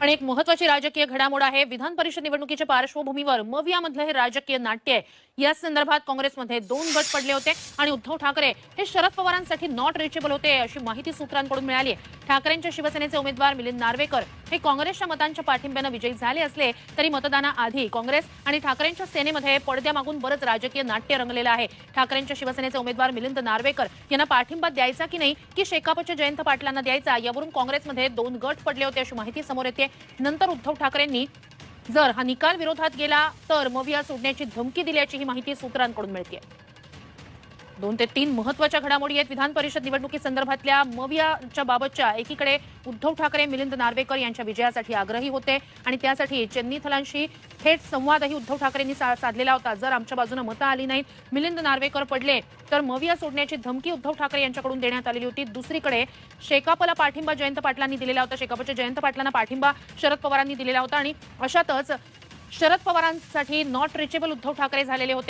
पण एक महत्वाची राजकीय घडामोड आहे. विधान परिषद निवडणुकीच्या पार्श्वभूमीवर मवियामधलं हे राजकीय नाट्य आहे. या संदर्भात काँग्रेसमध्ये दोन गट पडले होते आणि उद्धव ठाकरे हे शरद पवारांसाठी नॉट रिचेबल होते अशी माहिती सूत्रांकडून मिळाली ठाकरेंच्या शिवसेनेचे उमेदवार मिलिंद नार्वेकर हे काँग्रेसच्या मतांच्या पाठिंब्यानं विजयी झाले असले तरी मतदानाआधी काँग्रेस आणि ठाकरेंच्या सेनेमध्ये पडद्यामागून बरंच राजकीय नाट्य रंगलेलं आहे. ठाकरेंच्या शिवसेनेचे उमेदवार मिलिंद नार्वेकर यांना पाठिंबा द्यायचा की नाही की शेकापच्या जयंत पाटलांना द्यायचा यावरून काँग्रेसमध्ये दोन गट पडले होते अशी माहिती समोर येते. नंतर उद्धव ठाकरेंनी जर हा निकाल विरोधात गेला तर मविया सोडण्याची धमकी दिल्याची ही माहिती सूत्रांकडून मिळते दोन ते तीन महत्त्वाच्या घडामोडी आहेत. विधान परिषद निवडणुकी संदर्भातल्या मवियाच्या बाबतच्या एकीकडे उद्धव ठाकरे मिलिंद नार्वेकर यांच्या विजयासाठी आग्रही होते आणि त्यासाठी चेन्नीथलांशी थेट संवादही उद्धव ठाकरेंनी सा- साधलेला होता. जर आमच्या बाजूनं मतं आली नाहीत मिलिंद नार्वेकर पडले तर मविया सोडण्याची धमकी उद्धव ठाकरे यांच्याकडून देण्यात आलेली होती. दुसरीकडे शेकापला पाठिंबा जयंत पाटलांनी दिलेला होता. शेकापच्या जयंत पाटलांना पाठिंबा शरद पवारांनी दिलेला होता आणि अशातच शरद पवारांसाठी नॉट रिचेबल उद्धव ठाकरे झालेले होते.